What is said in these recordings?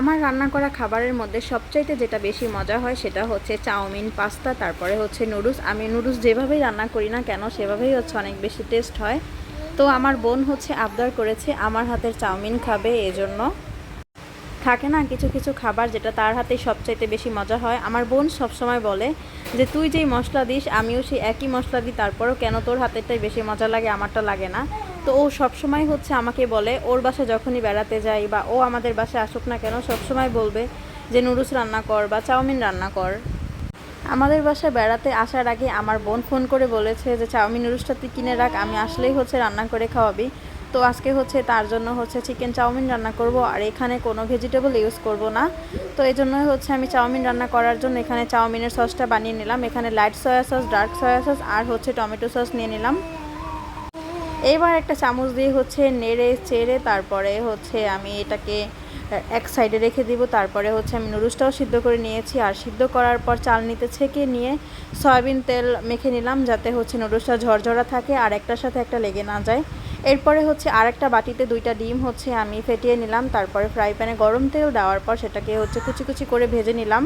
আমার রান্না করা খাবারের মধ্যে সবচাইতে যেটা বেশি মজা হয় সেটা হচ্ছে চাউমিন, পাস্তা, তারপরে হচ্ছে নুডলস। আমি নুডলস যেভাবেই রান্না করি না কেন, সেভাবেই হচ্ছে অনেক বেশি টেস্ট হয়। তো আমার বোন হচ্ছে আবদার করেছে আমার হাতের চাউমিন খাবে এজন্য। থাকে না কিছু কিছু খাবার যেটা তার হাতেই সবচাইতে বেশি মজা হয়। আমার বোন সবসময় বলে যে, তুই যেই মশলা দিস, আমিও সেই একই মশলা দিই, তারপরও কেন তোর হাতেরটাই বেশি মজা লাগে, আমারটা লাগে না। তো ও সবসময় হচ্ছে আমাকে বলে, ওর বাসা যখনই বেড়াতে যাই বা ও আমাদের বাসায় আসুক না কেন, সবসময় বলবে যে নুডলস রান্না কর বা চাউমিন রান্না কর। আমাদের বাসায় বেড়াতে আসার আগে আমার বোন ফোন করে বলেছে যে, চাউমিন নুডলসটা তুই কিনে রাখ, আমি আসলেই হচ্ছে রান্না করে খাওয়াবি। তো আজকে হচ্ছে তার জন্য হচ্ছে চিকেন চাউমিন রান্না করব আর এখানে কোনো ভেজিটেবল ইউজ করব না। তো এই জন্যই হচ্ছে আমি চাউমিন রান্না করার জন্য এখানে চাউমিনের সসটা বানিয়ে নিলাম। এখানে light soya sauce dark soya sauce আর হচ্ছে টমেটো সস নিয়ে নিলাম। এবার একটা চামচ দিয়ে হচ্ছে নেড়ে চেড়ে তারপরে হচ্ছে আমি এটাকে এক সাইডে রেখে দিব। তারপরে হচ্ছে আমি নুডলসটাও সিদ্ধ করে নিয়েছি। আর সিদ্ধ করার পর চাল নিতে ছেঁকে নিয়ে সয়াবিন তেল মেখে নিলাম যাতে হচ্ছে নুডলসটা ঝরঝরা থাকে আর একটার সাথে একটা লেগে না যায়। এরপরে হচ্ছে আরেকটা বাটিতে দুইটা ডিম হচ্ছে আমি ফেটিয়ে নিলাম। তারপরে ফ্রাই প্যানে গরম তেল দেওয়ার পর সেটাকে হচ্ছে কুচি কুচি করে ভেজে নিলাম।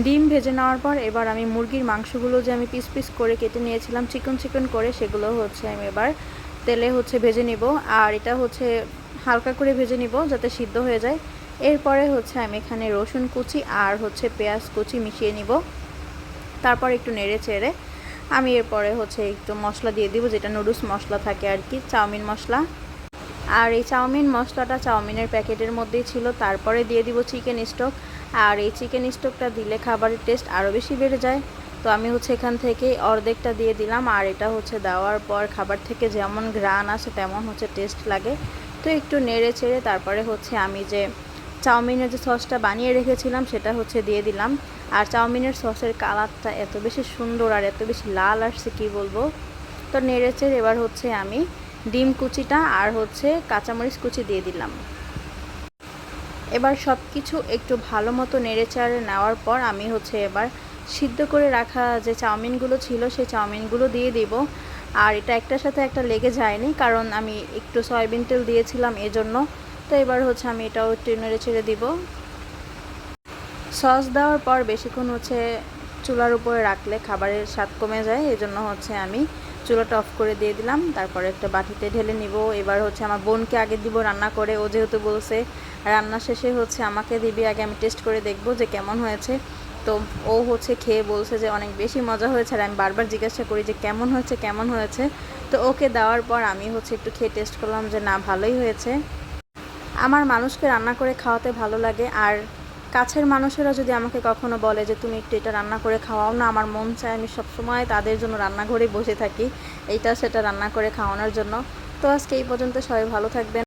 ডিম ভেজে নেওয়ার পর এবার আমি মুরগির মাংসগুলো যে আমি পিস পিস করে কেটে নিয়েছিলাম, চিকন চিকন করে, সেগুলো হচ্ছে আমি এবার তেলে হচ্ছে ভেজে নিব। আর এটা হচ্ছে হালকা করে ভেজে নিব যাতে সিদ্ধ হয়ে যায়। এরপরে হচ্ছে আমি এখানে রসুন কুচি আর হচ্ছে পেঁয়াজ কুচি মিশিয়ে নিব। তারপর একটু নেড়ে চেড়ে আমি এরপরে হচ্ছে একটু মশলা দিয়ে দিব, যেটা নুডলস মশলা থাকে আর কি, চাউমিন মশলা। আর এই চাউমিন মশলাটা চাউমিনের প্যাকেটের মধ্যেই ছিল, তারপরে দিয়ে দিব চিকেন স্টক। আর এই চিকেন স্টকটা দিলে খাবারের টেস্ট আরও বেশি বেড়ে যায়। তো আমি হচ্ছে এখান থেকে অর্ধেকটা দিয়ে দিলাম আর এটা হচ্ছে দেওয়ার পর খাবার থেকে যেমন ঘ্রাণ আসে তেমন হচ্ছে টেস্ট লাগে। তো একটু নেড়ে চেড়ে তারপরে হচ্ছে আমি যে চাউমিনের যে সসটা বানিয়ে রেখেছিলাম সেটা হচ্ছে দিয়ে দিলাম। আর চাউমিনের সসের কালারটা এত বেশি সুন্দর আর এত বেশি লাল আসছে কি বলব? তো নেড়ে চেড়ে এবার হচ্ছে আমি ডিম কুচিটা আর হচ্ছে কাঁচামরিচ কুচি দিয়ে দিলাম। এবার সব কিছু একটু ভালো মতো নেড়েচাড়ে নেওয়ার পর আমি হচ্ছে এবার সিদ্ধ করে রাখা যে চাউমিনগুলো ছিল, সেই চাউমিনগুলো দিয়ে দিব। আর এটা একটার সাথে একটা লেগে যায়নি, কারণ আমি একটু সয়াবিন তেল দিয়েছিলাম এজন্য। তো এবার হচ্ছে আমি এটাও একটু নেড়ে ছেড়ে দিব। সস দেওয়ার পর বেশিক্ষণ হচ্ছে চুলার উপরে রাখলে খাবারের স্বাদ কমে যায় এই জন্য হচ্ছে আমি চুলাটা অফ করে দিয়ে দিলাম। তারপরে একটা বাটিতে ঢেলে নিব। এবার হচ্ছে আমার বোনকে আগে দিব রান্না করে। ও যেহেতু বলছে, রান্না শেষে হচ্ছে আমাকে দিবি, আগে আমি টেস্ট করে দেখব যে কেমন হয়েছে। তো ও হচ্ছে খেয়ে বলছে যে, অনেক বেশি মজা হয়েছে। আর আমি বারবার জিজ্ঞাসা করি যে, কেমন হয়েছে? কেমন হয়েছে? তো ওকে দেওয়ার পর আমি হচ্ছে একটু খেয়ে টেস্ট করলাম যে, না, ভালোই হয়েছে। আমার মানুষকে রান্না করে খাওয়াতে ভালো লাগে। আর কাছের মানুষেরা যদি আমাকে কখনো বলে যে তুমি একটু এটা রান্না করে খাওয়াও না, আমার মন চায় আমি সবসময় তাদের জন্য রান্নাঘরে বসে থাকি, এইটা সেটা রান্না করে খাওয়ানোর জন্য। তো আজকে এই পর্যন্ত সবাই ভালো থাকবেন।